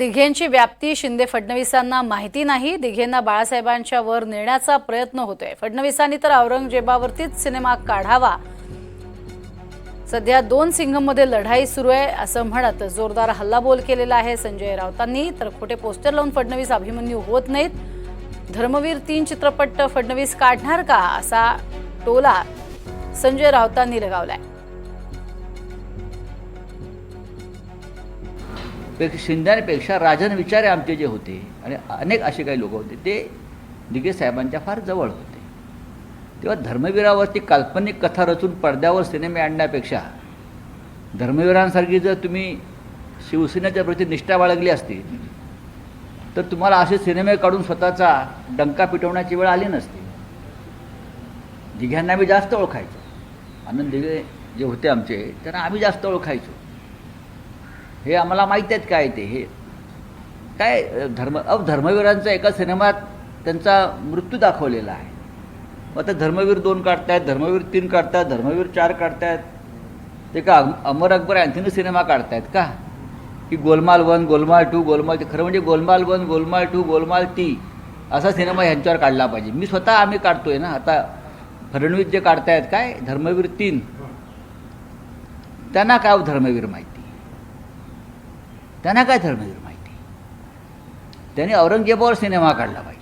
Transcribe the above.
दिघेंची व्याप्ती शिंदे फडणवीसांना माहिती नाही. दिघेंना बाळासाहेबांच्या वर नेण्याचा प्रयत्न होतोय. फडणवीसांनी तर औरंगजेबावरतीच सिनेमा काढावा. सध्या दोन सिंघमध्ये लढाई सुरू आहे असं म्हणत जोरदार हल्लाबोल केलेला आहे संजय राऊतांनी. तर खोटे पोस्टर लावून फडणवीस अभिमन्यू होत नाहीत. धर्मवीर तीन चित्रपट फडणवीस काढणार का असा टोला संजय राऊतांनी लगावलाय. पेक्षा शिंद्यांपेक्षा राजन विचारे आमचे जे होते. आणि अनेक असे काही लोक होते. ते दिगे साहेबांच्या फार जवळ होते. तेव्हा धर्मवीरावरती काल्पनिक कथा रचून पडद्यावर सिनेमे आणण्यापेक्षा धर्मवीरांसारखी जर तुम्ही शिवसेनेच्या प्रती निष्ठा बाळगली असती तर तुम्हाला असे सिनेमे काढून स्वतःचा डंका पिटवण्याची वेळ आली नसती. दिघ्यांना आम्ही जास्त ओळखायचो. आनंद दिघे जे होते आमचे त्यांना आम्ही जास्त ओळखायचो. हे आम्हाला माहीत आहेत काय ते हे. काय धर्म अव धर्मवीरांचा एका सिनेमात त्यांचा मृत्यू दाखवलेला आहे. मग आता धर्मवीर दोन काढतायत धर्मवीर तीन काढतात धर्मवीर चार काढतायत. ते का अमर अकबर अँथनी सिनेमा काढतायत का? की गोलमाल वन गोलमाल टू गोलमाल ते खरं म्हणजे गोलमाल वन गोलमाल टू गोलमाल ती असा सिनेमा ह्यांच्यावर काढला पाहिजे. मी स्वतः आम्ही काढतोय ना आता फडणवीस जे काढतायत काय? धर्मवीर तीन. त्यांना काय धर्मवीर माहिती? त्यांना काय धर्मवीर माहिती? त्यांनी औरंगजेबावर सिनेमा काढला पाहिजे.